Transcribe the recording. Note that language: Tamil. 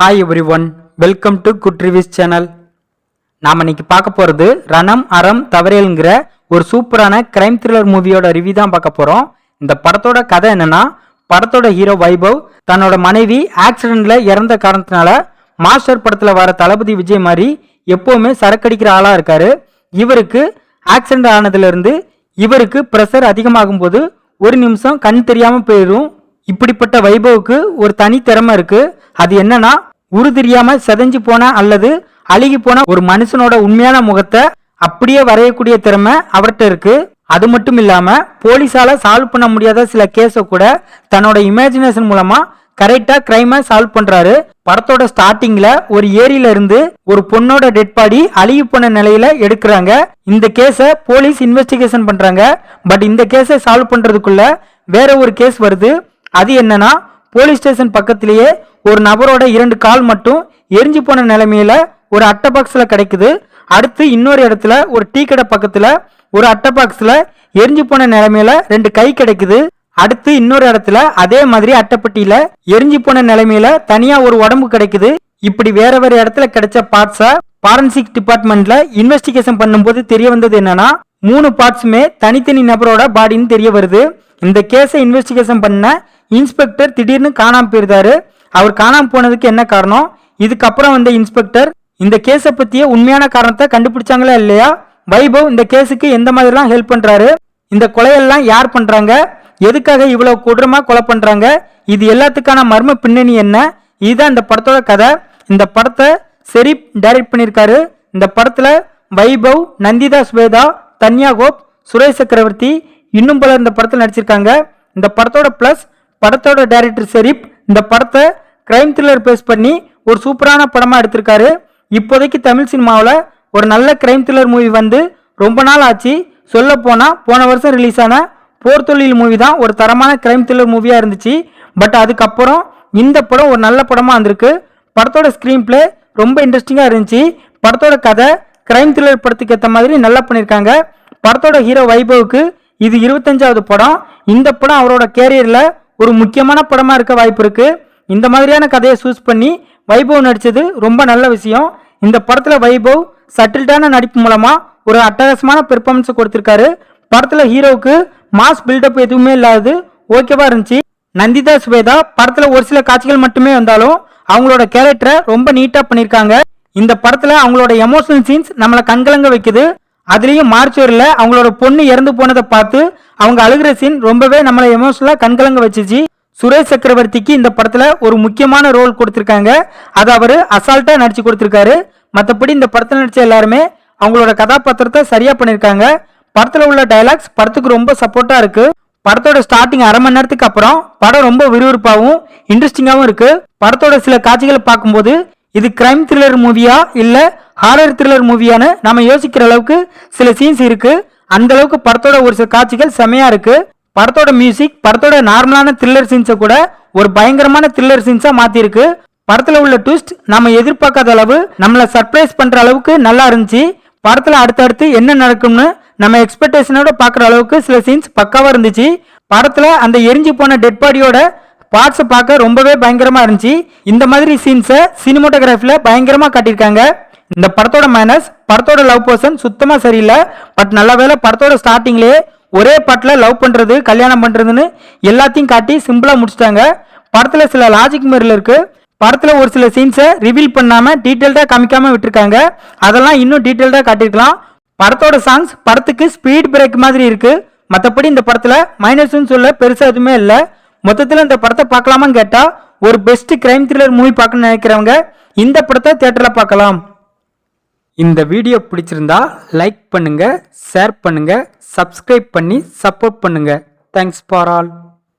Hi everyone welcome to good reviews channel நாம் இன்னைக்கு பார்க்க போகிறது ரணம் அறம் தவறேலுங்கிற ஒரு சூப்பரான கிரைம் த்ரில்லர் மூவியோட ரிவ்யூ தான் பார்க்க போகிறோம் இந்த படத்தோட கதை என்னன்னா படத்தோட ஹீரோ வைபவ் தன்னோட மனைவி ஆக்சிடெண்ட்டில் இறந்த காரணத்தினால மாஸ்டர் படத்தில் வர தளபதி விஜய் மாதிரி எப்போவுமே சரக்கடிக்கிற ஆளாக இருக்கார். இவருக்கு ஆக்சிடென்ட் ஆனதுலேருந்து இவருக்கு ப்ரெஷர் அதிகமாகும் போது ஒரு நிமிஷம் கண் தெரியாமல் போயிடும் இப்படிப்பட்ட வைபவுக்கு ஒரு தனி திறமை இருக்கு. அது என்னன்னா உரு தெரியாம செதஞ்சு போன அல்லது அழுகி போன ஒரு மனுஷனோட உண்மையான முகத்தை அப்படியே வரையக்கூடிய திறமை அவர்கிட்ட இருக்கு. அது மட்டும் இல்லாம போலீஸால சால்வ் பண்ண முடியாத சில கேஸை கூட தன்னோட இமேஜினேஷன் மூலமா கரெக்டா கிரைமை சால்வ் பண்றாரு. படத்தோட ஸ்டார்டிங்ல ஒரு ஏரியில இருந்து ஒரு பொண்ணோட டெட் பாடி அழுகி போன நிலையில எடுக்கிறாங்க. இந்த கேஸை போலீஸ் இன்வெஸ்டிகேஷன் பண்றாங்க. பட் இந்த கேஸை சால்வ் பண்றதுக்குள்ள வேற ஒரு கேஸ் வருது. அது என்னன்னா போலீஸ் ஸ்டேஷன் பக்கத்திலேயே ஒரு நபரோட இரண்டு கால் மட்டும் எரிஞ்சு போன நிலைமையில ஒரு அட்டை பாக்ஸில் கிடைக்குது. அடுத்து இன்னொரு இடத்துல ஒரு டீ கடை பக்கத்தில் ஒரு அட்டை பாக்ஸில் எரிஞ்சு போன நிலைமையில ரெண்டு கை கிடைக்குது. அடுத்து இன்னொரு இடத்துல அதே மாதிரி அட்டைப்பட்டியில எரிஞ்சு போன நிலைமையில தனியா ஒரு உடம்பு கிடைக்குது. இப்படி வேற வேற இடத்துல கிடைச்ச பார்ட்ஸை ஃபாரன்சிக் டிபார்ட்மெண்ட்ல இன்வெஸ்டிகேஷன் பண்ணும்போது தெரிய வந்தது என்னன்னா மூணு பார்ட்ஸுமே தனித்தனி நபரோட பாடின்னு தெரிய வருது. இந்த கேஸை இன்வெஸ்டிகேஷன் பண்ண இன்ஸ்பெக்டர் திடீர்னு காணாமல் போயிருந்தாரு. அவர் காணாமல் போனதுக்கு என்ன காரணம்? இதுக்கப்புறம் வந்த இன்ஸ்பெக்டர் இந்த கேஸை பற்றிய உண்மையான காரணத்தை கண்டுபிடிச்சாங்களா இல்லையா? வைபவ் இந்த கேஸுக்கு எந்த மாதிரிலாம் ஹெல்ப் பண்ணுறாரு இந்த கொலையெல்லாம் யார் பண்ணுறாங்க எதுக்காக இவ்வளோ கொடூரமாக கொலை பண்ணுறாங்க இது எல்லாத்துக்கான மர்ம பின்னணி என்ன? இதுதான் இந்த படத்தோட கதை. இந்த படத்தை செரீப் டைரக்ட் பண்ணியிருக்காரு. இந்த படத்தில் வைபவ் நந்திதா ஸ்வேதா தன்யா கோப் சுரேஷ் சக்கரவர்த்தி இன்னும் பலர் இந்த படத்தில் நடிச்சிருக்காங்க. இந்த படத்தோட ப்ளஸ் படத்தோட டைரக்டர் செரீப் இந்த படத்தை கிரைம் த்ரில்லர் பேஸ் பண்ணி ஒரு சூப்பரான படமாக எடுத்திருக்காரு. இப்போதைக்கு தமிழ் சினிமாவில் ஒரு நல்ல கிரைம் த்ரில்லர் மூவி வந்து ரொம்ப நாள் ஆச்சு. சொல்ல போனால் போன வருஷம் ரிலீஸ் ஆன போர் தொழில் மூவி தான் ஒரு தரமான கிரைம் த்ரில்லர் மூவியாக இருந்துச்சு. பட் அதுக்கப்புறம் இந்த படம் ஒரு நல்ல படமாக வந்திருக்கு. படத்தோட ஸ்க்ரீன் பிளே ரொம்ப இன்ட்ரெஸ்டிங்காக இருந்துச்சு. படத்தோட கதை கிரைம் த்ரில்லர் படத்துக்கு ஏற்ற மாதிரி நல்லா பண்ணியிருக்காங்க படத்தோட ஹீரோ வைபவுக்கு இது இருபத்தஞ்சாவது படம். இந்த படம் அவரோட கேரியரில் ஒரு முக்கியமான படமாக இருக்க வாய்ப்பு இருக்குது இந்த மாதிரியான கதையை சூஸ் பண்ணி வைபவ் நடித்தது ரொம்ப நல்ல விஷயம். இந்த படத்தில் வைபவ் சட்டில்டான நடிப்பு மூலமாக ஒரு அட்டகாசமான பெர்ஃபார்மன்ஸை கொடுத்துருக்காரு. படத்தில் ஹீரோவுக்கு மாஸ் பில்டப் எதுவுமே இல்லாதது ஓகேவா இருந்துச்சு. நந்திதா சுவேதா படத்தில் ஒரு சில காட்சிகள் மட்டுமே வந்தாலும் அவங்களோட கேரக்டரை ரொம்ப நீட்டாக பண்ணியிருக்காங்க இந்த படத்தில் அவங்களோட எமோஷனல் சீன்ஸ் நம்மளை கண்கலங்க வைக்குது. அதுலேயும் மார்ச்சுவரில் அவங்களோட பொண்ணு இறந்து போனதை பார்த்து அவங்க அழுகிற சீன் ரொம்பவே நம்மளை எமோஷனலாக கண்கலங்க வச்சுச்சு. சுரேஷ் சக்கரவர்த்திக்கு இந்த படத்தில் ஒரு முக்கியமான ரோல் கொடுத்துருக்காங்க. அதை அவர் அசால்ட்டாக நடிச்சு கொடுத்துருக்காரு. மற்றபடி இந்த படத்தில் நடித்த எல்லாருமே அவங்களோட கதாபாத்திரத்தை சரியாக பண்ணியிருக்காங்க படத்தில் உள்ள டைலாக்ஸ் படத்துக்கு ரொம்ப சப்போர்ட்டாக இருக்கு. படத்தோட ஸ்டார்டிங் அரை மணி நேரத்துக்கு அப்புறம் படம் ரொம்ப விறுவிறுப்பாகவும் இன்ட்ரெஸ்டிங்காகவும் இருக்கு. படத்தோட சில காட்சிகளை பார்க்கும்போது இது கிரைம் த்ரில்லர் மூவியா இல்லை ஹாரர் த்ரில்லர் மூவியான்னு நம்ம யோசிக்கிற அளவுக்கு சில சீன்ஸ் இருக்குது அந்த அளவுக்கு படத்தோட ஒரு சில காட்சிகள் செமையாக இருக்குது படத்தோட மியூசிக் படத்தோட நார்மலான த்ரில்லர் சீன்ஸை கூட ஒரு பயங்கரமான த்ரில்லர் சீன்ஸாக மாற்றிருக்கு படத்தில் உள்ள ட்விஸ்ட் நம்ம எதிர்பார்க்காத அளவு நம்மளை சர்ப்ரைஸ் பண்ணுற அளவுக்கு நல்லா இருந்துச்சு. படத்தில் அடுத்தடுத்து என்ன நடக்கும்னு நம்ம எக்ஸ்பெக்டேஷனோட பார்க்குற அளவுக்கு சில சீன்ஸ் பக்காவாக இருந்துச்சு. படத்தில் அந்த எரிஞ்சு போன டெட் பாடியோட பார்ட்ஸை பார்க்க ரொம்பவே பயங்கரமாக இருந்துச்சு. இந்த மாதிரி சீன்ஸை சினிமோட்டோகிராஃபியில் பயங்கரமாக காட்டியிருக்காங்க. இந்த படத்தோட மைனஸ் படத்தோட லவ் பர்சன் சுத்தமாக சரியில்லை. பட் நல்ல வேலை படத்தோட ஸ்டார்டிங்லேயே ஒரே பாட்டில் லவ் பண்ணுறது கல்யாணம் பண்ணுறதுன்னு எல்லாத்தையும் காட்டி சிம்பிளாக முடிச்சிட்டாங்க. படத்தில் சில லாஜிக் மாரில இருக்குது படத்தில் ஒரு சில சீன்ஸை ரிவீல் பண்ணாமல் டீட்டெயில்டாக காமிக்காமல் விட்டுருக்காங்க. அதெல்லாம் இன்னும் டீட்டெயில்டாக காட்டியிருக்கலாம். படத்தோட சாங்ஸ் படத்துக்கு ஸ்பீட் பிரேக் மாதிரி இருக்குது மற்றபடி இந்த படத்தில் மைனஸ்னு சொல்ல பெருசாக எதுவுமே இல்லை. மொத்தத்தில் இந்த படத்தை பார்க்கலாமான்னு கேட்டா ஒரு பெஸ்ட் கிரைம் த்ரில்லர் மூவி பார்க்கணும்னு நினைக்கிறவங்க இந்த படத்தை தியேட்டரில் பார்க்கலாம். இந்த வீடியோ பிடிச்சிருந்தா லைக் பண்ணுங்க ஷேர் பண்ணுங்க சப்ஸ்கிரைப் பண்ணி சப்போர்ட் பண்ணுங்க. Thanks for all